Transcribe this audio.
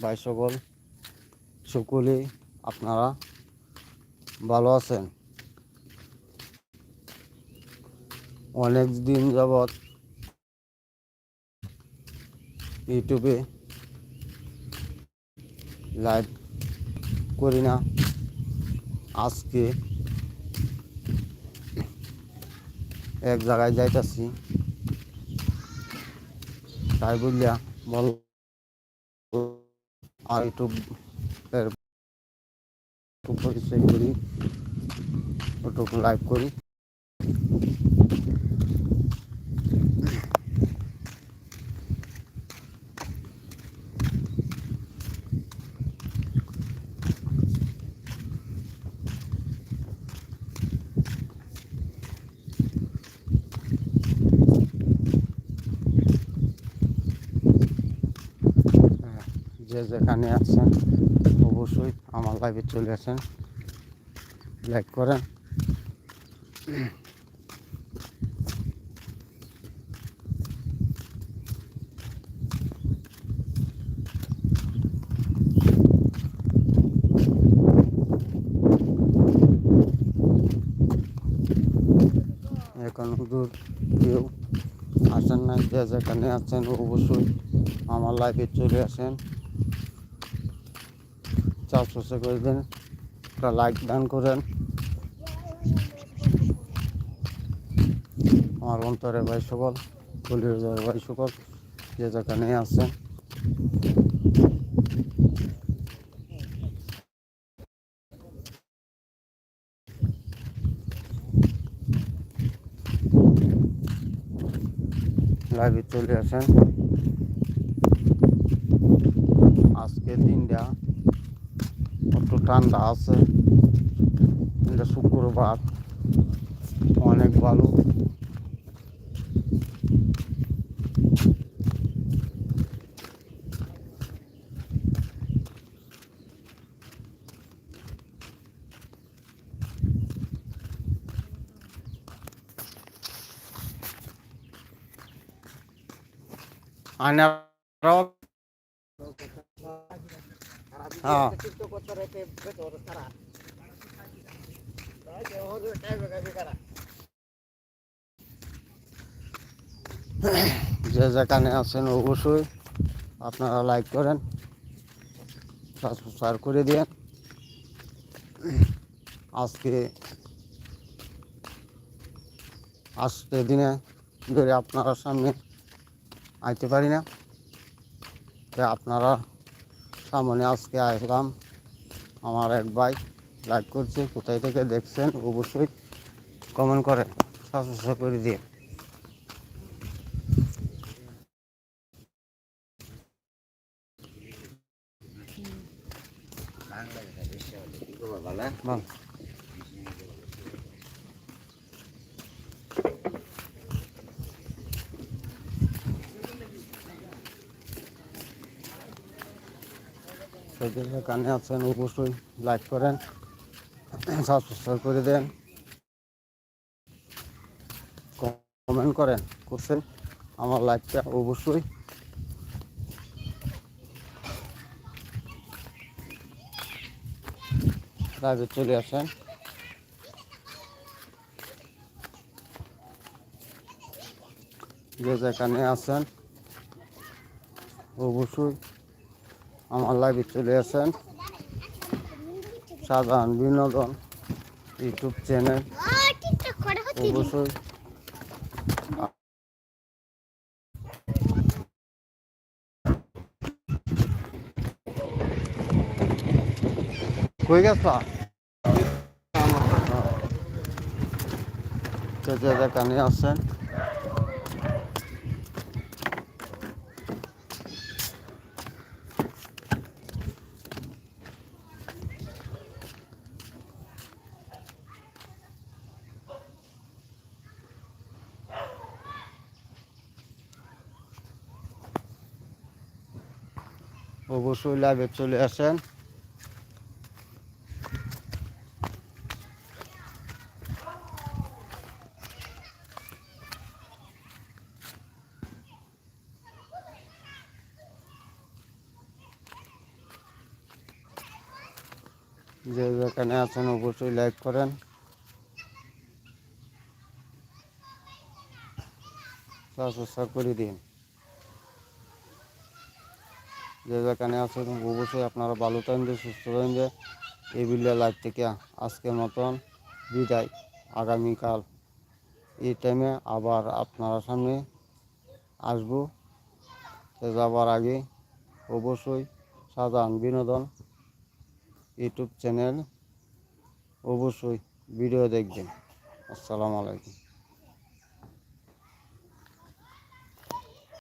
ভাই সকল সকলেই আপনারা ভালো আছেন? অনেক দিন যাবৎ ইউটিউবে লাইভ করি না। আজকে এক জায়গায় যাইতাছি। তাই বললিয়া বল আর ইউটিউব একটু পরিচয় করি ওটুকু লাইভ করি। যে যেখানে আছেন, অবশ্যই আমার লাইভে চলে আসেন। লাইক করেন। এখন দূর কেউ আসেন না যে যেখানে আছেন, অবশ্যই আমার লাইফে চলে আসেন। চারশো করে দেন। একটা লাইক দান করেন। আমার অন্তরে ভাই সকল কলির ভাই সকল, যে যেখানে আছেন। লাইভে চলে আসেন। আজকে দিনটা একটু ঠান্ডা আছে এটা শুক্রবার অনেক ভালো আনারাও হ্যাঁ যে যেখানে আছেন অবশ্যই আপনারা লাইক করেন সাবস্ক্রাইব করে দিন আজকে আজকে দিনে ধরে আপনারা সামনে আইতে পারি না। আপনারা সামনে আজকে আসলাম আমার এক ভাই। লাইক করছে কোথায় থেকে দেখছেন অবশ্যই কমেন্ট করে সাবস্ক্রাইব করে দিয়ে। বল সেদিকে কানে আছেন, অবশ্যই লাইক করেন সাবস্ক্রাইব করে দেন। কমেন্ট করেন, করছেন, আমার লাইকটা অবশ্যই। লাইভে চলে আসেন। যে যেখানে আছেন, অবশ্যই আমার লাইভে চলে আসেন। সাধারণ বিনোদন ইউটিউব চ্যানেল। অবশ্যই কই গেছ? যে যেখানে আছেন অবশ্যই লাভে চলে আসেন। যে যেখানে আছেন অবশ্যই লাইক করেন। সাবস্ক্রাইব করে দিন। যে যেখানে আছেন অবশ্যই আপনারা ভালো থাকেন যে, সুস্থ থাকেন যে, এই বিল্লা লাইভ থেকে আজকের মতন বিদায়। আগামীকাল এই টাইমে আবার আপনারা সামনে আসব। যাবার আগে অবশ্যই সাধারণ বিনোদন ইউটিউব চ্যানেল অবশ্যই ভিডিও দেখবেন। আসসালামু আলাইকুম।